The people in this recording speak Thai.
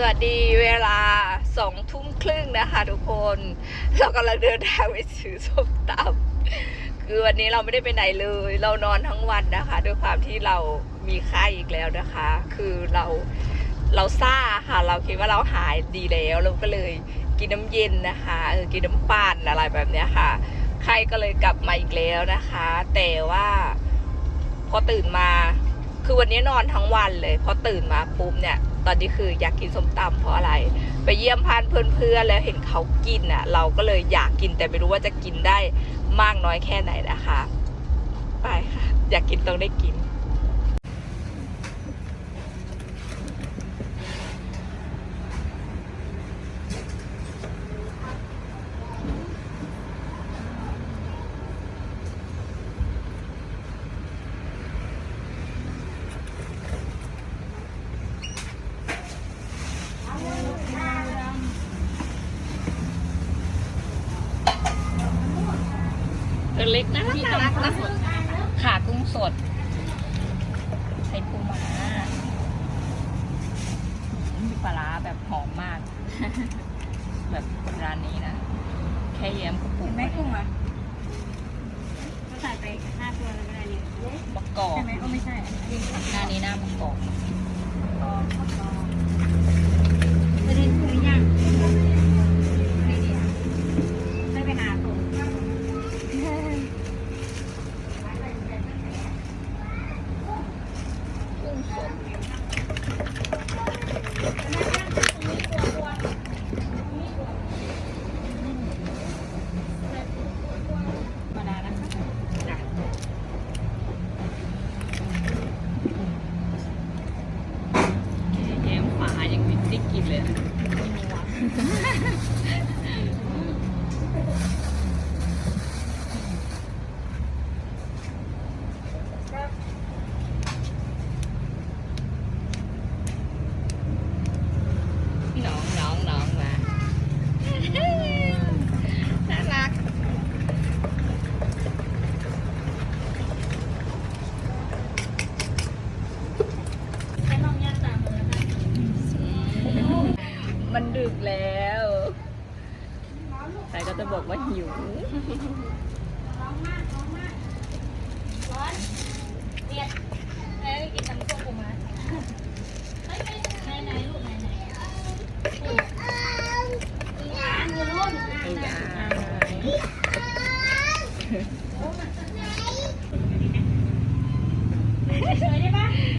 สวัสดีเวลาสองทุ่มครึ่งนะคะทุกคน เรากำลังเดินทางไปซื้อส้มตำคือวันนี้เราไม่ได้ไปไหนเลย เรานอนทั้งวันนะคะด้วยความที่เรามีไข้อีกแล้วนะคะ คือเราเราซ่าค่ะ เราคิดว่าเราหายดีแล้วเราก็เลยกินน้ำเย็นนะคะเออกินน้ำปั่นอะไรแบบเนี้ยค่ะไข้ก็เลยกลับมาอีกแล้วนะคะ แต่ว่าพอตื่นมา คือวันนี้นอนทั้งวันเลย พอตื่นมาปุ๊บเนี่ย ตอนนี้คืออยากกินส้มตำเพราะอะไร ไปเยี่ยมพานเพื่อนๆแล้วเห็นเขากินอะ เราก็เลยอยากกินแต่ไม่รู้ว่าจะกินได้มากน้อยแค่ไหนนะคะ ไปค่ะ อยากกินต้องได้กิน ตัวเล็กนะน่ารักนะขากุ้งสด ใส่ปูม้าอืมปลาร้าแบบหอมมาก แบบร้านนี้นะ แค่แย้มก็ปรุงแม่กุ้งอะก็ใส่ไปห้าตัวเลยก็ได้นี่มะกอกใช่ไหมโอ้ไม่ใช่อันนี้หน้านี้หน้ามะกอกกองกองประเด็นคือไม่ย่างไม่ดีอะไม่ไปหาตัว กุ้งสด ธรรมดานะคะ จ้ะ แค่แย้มฝายังไม่ได้กินเลยอะน้องน้องน้องมา น่ารัก ใช้น้องย่างตามเลยนะคะ มันดึกแล้วใครก็จะบอกว่าหิว